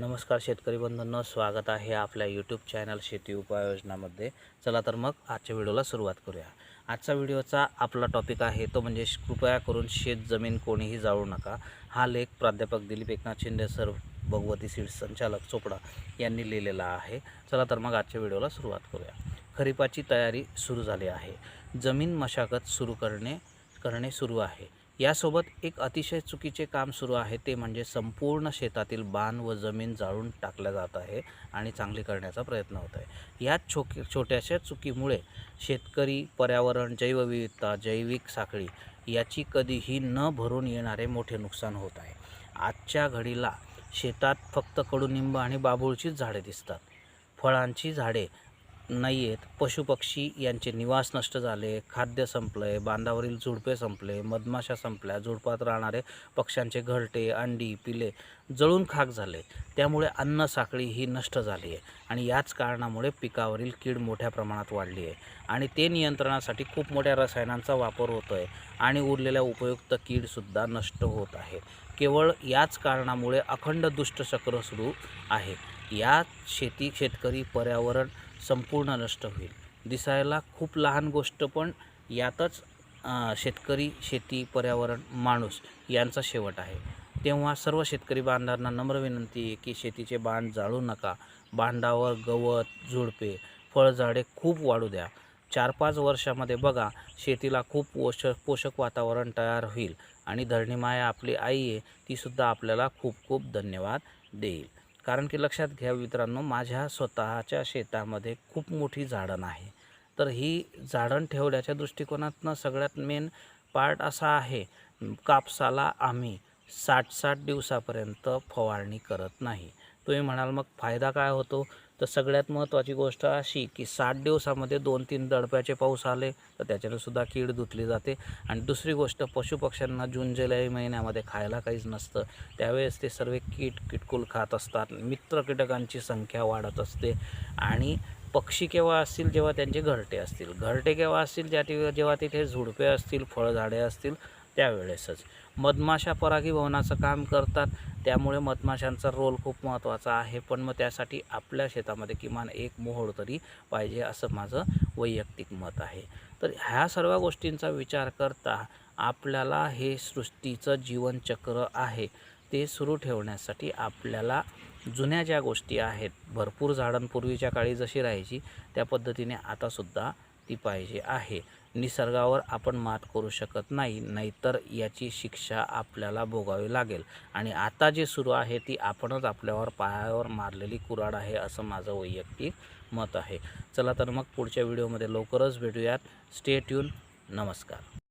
नमस्कार शेतकरी बंधूंनो स्वागत आहे आपल्या यूट्यूब चॅनल शेती उपाययोजनामध्ये. चला तर मग आजच्या व्हिडिओला सुरुवात करूया. आजचा व्हिडिओचा आपला टॉपिक आहे तो म्हणजे कृपया करून शेत जमीन कोणीही जाळू नका. हा लेख प्राध्यापक दिलीप एकनाथ शिंदे सर भगवती सीड संचालक चोपडा यांनी लिहिलेला आहे. चला तर मग आजच्या व्हिडिओला सुरुवात करूया. खरीपाची तयारी सुरू झाली आहे. जमीन मशागत सुरू करणे करणे सुरू आहे. यासोबत एक अतिशय चुकीचे काम सुरू आहे ते म्हणजे संपूर्ण शेतातील बाण व जमीन जाळून टाकल्या जात आहे आणि चांगली करण्याचा प्रयत्न होत आहे. याच छोकी छोट्याशा चुकीमुळे शेतकरी पर्यावरण जैवविविधता जैविक साखळी याची कधीही न भरून येणारे मोठे नुकसान होत आहे. आजच्या घडीला शेतात फक्त कडुनिंब आणि बाभूळचीच झाडे दिसतात. फळांची झाडे नाही आहेत. पशुपक्षी यांचे निवास नष्ट झाले खाद्य संपलंय बांधावरील झुडपे संपले मधमाशा संपल्या झुडपात राहणारे पक्ष्यांचे घरटे अंडी पिले जळून खाक झाले. त्यामुळे अन्न साखळी ही नष्ट झाली आहे आणि याच कारणामुळे पिकावरील कीड मोठ्या प्रमाणात वाढली आहे. आणि ते नियंत्रणासाठी खूप मोठ्या रसायनांचा वापर होतो आहे आणि उरलेल्या उपयुक्त कीडसुद्धा नष्ट होत आहे. केवळ याच कारणामुळे अखंड दुष्टचक्र सुरू आहे. या शेती शेतकरी पर्यावरण संपूर्ण नष्ट होईल. दिसायला खूप लहान गोष्ट पण यातच शेतकरी शेती पर्यावरण माणूस यांचा शेवट आहे. तेव्हा सर्व शेतकरी बांधांना नम्र विनंती आहे की शेतीचे बांध जाळू नका. बांधावर गवत झुडपे फळझाडे खूप वाढू द्या. चार पाच वर्षामध्ये बघा शेतीला खूप पोषक पोषक वातावरण तयार होईल आणि धरणीमाया आपली आई आहे तीसुद्धा आपल्याला खूप खूप धन्यवाद देईल. कारण की लक्षात घ्या मित्रांनो माझ्या स्वतःच्या शेतामध्ये खूप मोठी झाडण आहे तर ही झाडण ठेवण्याच्या दृष्टिकोनातनं सगळ्यात मेन पार्ट असा आहे कापसाला आम्ही साठ साठ दिवसापर्यंत फवारणी करत नाही. तुम्ही म्हणाल मग फायदा काय होतो? तर सगळ्यात महत्त्वाची गोष्ट अशी की साठ दिवसामध्ये दोन तीन दडप्याचे पाऊस आले तर त्याच्यानं सुद्धा कीड धुतली जाते. आणि दुसरी गोष्ट पशुपक्ष्यांना जून जुलै महिन्यामध्ये खायला काहीच नसतं. त्यावेळेस ते सर्व कीट किटकुल खात असतात. मित्र कीटकांची संख्या वाढत असते. आणि पक्षी केव्हा असतील जेव्हा त्यांचे घरटे असतील. घरटे केव्हा असतील ज्या जेव्हा तिथे झुडपे असतील फळझाडे असतील त्यावेळेसच. मधमाशा परागीभवनाचं काम करतात त्यामुळे मधमाशांचा रोल खूप महत्त्वाचा आहे. पण मग त्यासाठी आपल्या शेतामध्ये किमान एक मोहोळ तरी पाहिजे असं माझं वैयक्तिक मत आहे. तर ह्या सर्व गोष्टींचा विचार करता आपल्याला हे सृष्टीचं जीवनचक्र आहे. ते सुरू ठेवण्यासाठी आपल्याला जुन्या ज्या गोष्टी आहेत भरपूर झाडं पूर्वीच्या काळी जशी राहायची त्या पद्धतीने आतासुद्धा ती पाहिजे आहे. निसर्गावर आपण मात करू शकत नाही नाहीतर याची शिक्षा आपल्याला भोगावी लागेल. आणि आता जे सुरू आहे ती आपणच आपल्यावर पायावर मारलेली कुराड आहे असं माझं वैयक्तिक मत आहे. चला तर मग पुढच्या व्हिडिओमध्ये लवकरच भेटूयात. स्टे ट्यून नमस्कार.